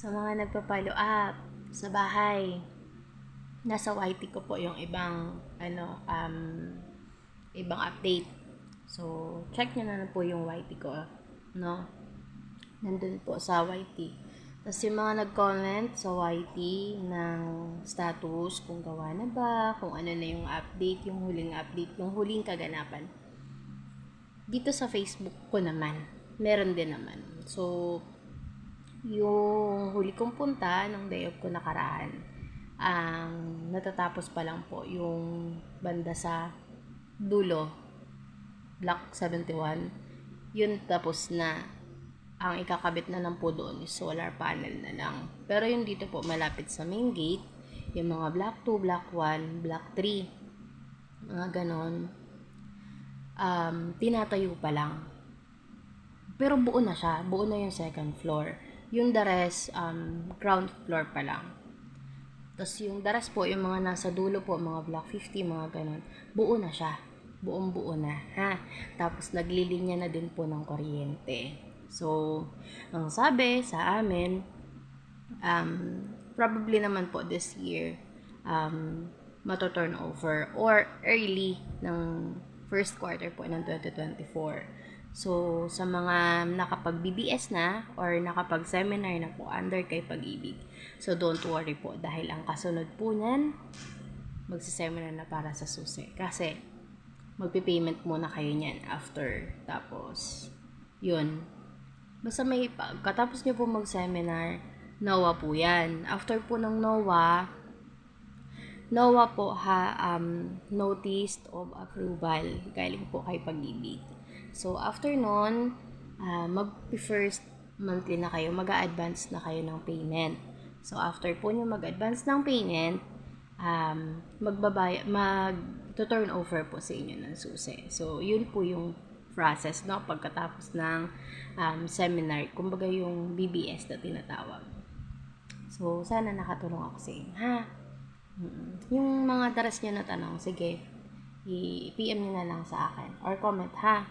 Sa mga nagpa-follow up sa bahay, nasa YT ko po yung ibang ano um ibang update. So, check nyo na lang po yung YT ko, no? Nandun po sa YT. Tapos yung mga nag-comment sa YT ng status, kung gawa na ba, kung ano na yung update, yung huling update, yung huling kaganapan. Dito sa Facebook ko naman, meron din naman. So, yung huli kong punta ng day off ko nakaraan, ang natatapos pa lang po yung banda sa dulo, Block 71. Yun tapos na ang ikakabit na lang po doon is solar panel na lang. Pero yung dito po malapit sa main gate, yung mga block 2, block 1, block 3, mga ganon, um, tinatayo pa lang. Pero buo na siya, buo na yung second floor. Yung the rest, um, ground floor pa lang. Tapos yung the rest po, yung mga nasa dulo po, mga block 50, mga ganon, buo na siya. Buong buo na, ha? Tapos naglilinya na din po ng kuryente. So, ang sabi sa amin, um, probably naman po this year, um, mato-turn over or early ng first quarter po ng 2024. So, sa mga nakapag-BBS na or nakapag-seminar na po under kay Pag-ibig. So, don't worry po dahil ang kasunod po niyan, magsiseminar na para sa susi. Kasi, magpipayment muna kayo niyan after. Tapos, yun. Basta may, katapos nyo po mag-seminar, NOAA po yan. After po ng NOAA, NOAA po ha, um, Notice of Approval. Galing po kay Pag-ibig. So, after nun, uh, mag-first monthly na kayo, mag-advance na kayo ng payment. So, after po nyo mag-advance ng payment, um, magbabay, mag-turn over po sa inyo ng susi. So, yun po yung process, no? Pagkatapos ng um, seminar, kumbaga yung BBS na tinatawag. So, sana nakatulong ako sa inyo, ha? Mm-mm. Yung mga taras nyo na tanong, sige, i-PM nyo na lang sa akin or comment, ha?